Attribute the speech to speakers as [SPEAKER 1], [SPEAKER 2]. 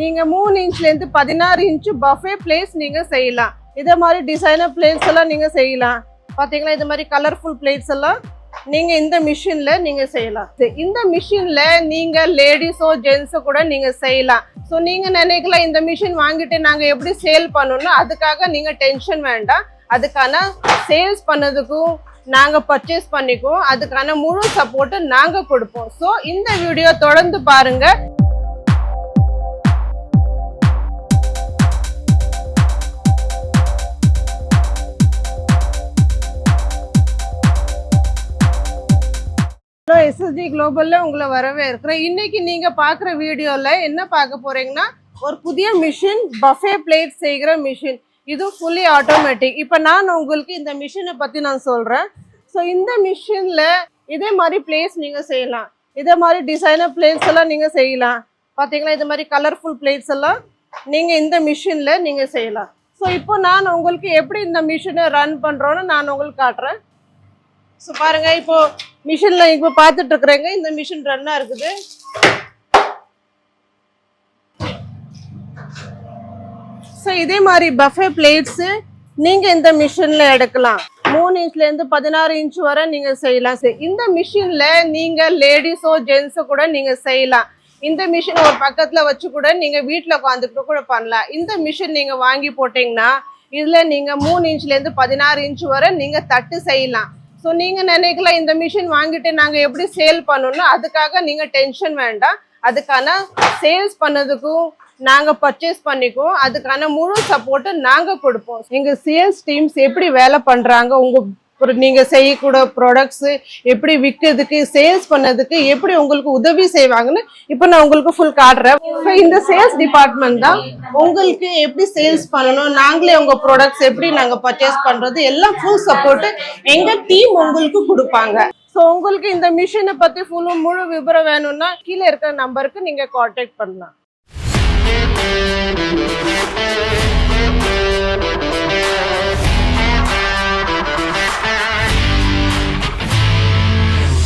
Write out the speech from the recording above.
[SPEAKER 1] நீங்கள் மூணு இன்ச்லேருந்து பதினாறு இன்ச்சு பஃபே பிளேஸ் நீங்கள் செய்யலாம். இதே மாதிரி டிசைனர் பிளேட்ஸ் எல்லாம் நீங்கள் செய்யலாம். பார்த்தீங்களா இது மாதிரி கலர்ஃபுல் பிளேட்ஸ் எல்லாம் நீங்கள் இந்த மிஷினில் நீங்கள் செய்யலாம். சரி, இந்த மிஷினில் நீங்கள் லேடிஸோ ஜென்ஸோ கூட நீங்கள் செய்யலாம். ஸோ நீங்கள் நினைக்கலாம் இந்த மிஷின் வாங்கிட்டு நாங்கள் எப்படி சேல் பண்ணணும் அதுக்காக நீங்கள் டென்ஷன் வேண்டாம். அதுக்கான சேல்ஸ் பண்ணதுக்கும் நாங்கள் பர்ச்சேஸ் பண்ணிக்குவோம். அதுக்கான முழு சப்போர்ட் நாங்கள் கொடுப்போம். ஸோ இந்த வீடியோ தொடர்ந்து பாருங்கள் எஸ்எஸ்டி குளோபல்ல உங்களை வரவே இருக்கிறேன் இன்னைக்கு நீங்க பார்க்குற வீடியோல என்ன பார்க்க போறீங்கன்னா ஒரு புதிய மிஷின் பஃபே பிளேட் செய்கிற மிஷின் இது ஃபுல்லி ஆட்டோமேட்டிக் இப்போ நான் உங்களுக்கு இந்த மிஷினை பத்தி நான் சொல்றேன். ஸோ இந்த மிஷின்ல இதே மாதிரி பிளேட்ஸ் நீங்க செய்யலாம். இதே மாதிரி டிசைனர் பிளேட்ஸ் எல்லாம் நீங்க செய்யலாம். பாத்தீங்களா? இது மாதிரி கலர்ஃபுல் பிளேட்ஸ் எல்லாம் நீங்க இந்த மிஷின்ல நீங்க செய்யலாம். ஸோ இப்போ நான் உங்களுக்கு எப்படி இந்த மிஷினை ரன் பண்றோன்னு நான் உங்களுக்கு காட்டுறேன். ஸோ பாருங்க இப்போ மிஷின்ல இப்போ பார்த்துட்டு இருக்கிறேங்க இந்த மிஷின் ரன்னா இருக்குது. ஸோ இதே மாதிரி பஃபே பிளேட்ஸு நீங்கள் இந்த மிஷினில் எடுக்கலாம். மூணு இன்ச்லேருந்து பதினாறு இன்ச் வரை நீங்கள் செய்யலாம். சரி, இந்த மிஷினில் நீங்கள் லேடிஸோ ஜென்ஸோ கூட நீங்கள் செய்யலாம். இந்த மிஷின் ஒரு பக்கத்தில் வச்சு கூட நீங்கள் வீட்டில் உட்காந்துக்கிட்டு கூட பண்ணலாம். இந்த மிஷின் நீங்கள் வாங்கி போட்டிங்கன்னா இதில் நீங்கள் மூணு இன்ச்லேருந்து பதினாறு இன்ச் வரை நீங்கள் தட்டு செய்யலாம். ஸோ நீங்க நினைக்கலாம் இந்த மிஷின் வாங்கிட்டு நாங்க எப்படி சேல் பண்ணணும்னு? அதுக்காக நீங்க டென்ஷன் வேண்டாம். அதுக்கான சேல்ஸ் பண்ணதுக்கும் நாங்க பர்ச்சேஸ் பண்ணிக்குவோம். அதுக்கான முழு சப்போர்ட்டு நாங்க கொடுப்போம். எங்க சேல்ஸ் டீம்ஸ் எப்படி வேலை பண்றாங்க உங்க நீங்கள் செய்யக்கூட ப்ராடக்ட்ஸு எப்படி விற்கிறதுக்கு சேல்ஸ் பண்ணதுக்கு எப்படி உங்களுக்கு உதவி செய்வாங்கன்னு இப்போ நான் உங்களுக்கு ஃபுல் காட்டுறேன். இப்போ இந்த சேல்ஸ் டிபார்ட்மெண்ட் தான் உங்களுக்கு எப்படி சேல்ஸ் பண்ணணும் நாங்களே உங்கள் ப்ராடக்ட்ஸ் எப்படி நாங்கள் பர்ச்சேஸ் பண்ணுறது எல்லாம் ஃபுல் சப்போர்ட்டு எங்கள் டீம் உங்களுக்கு கொடுப்பாங்க. ஸோ உங்களுக்கு இந்த மிஷினை பற்றி ஃபுல்லும் முழு விவரம் வேணும்னா கீழே இருக்கிற நம்பருக்கு நீங்கள் காண்டாக்ட் பண்ணலாம்.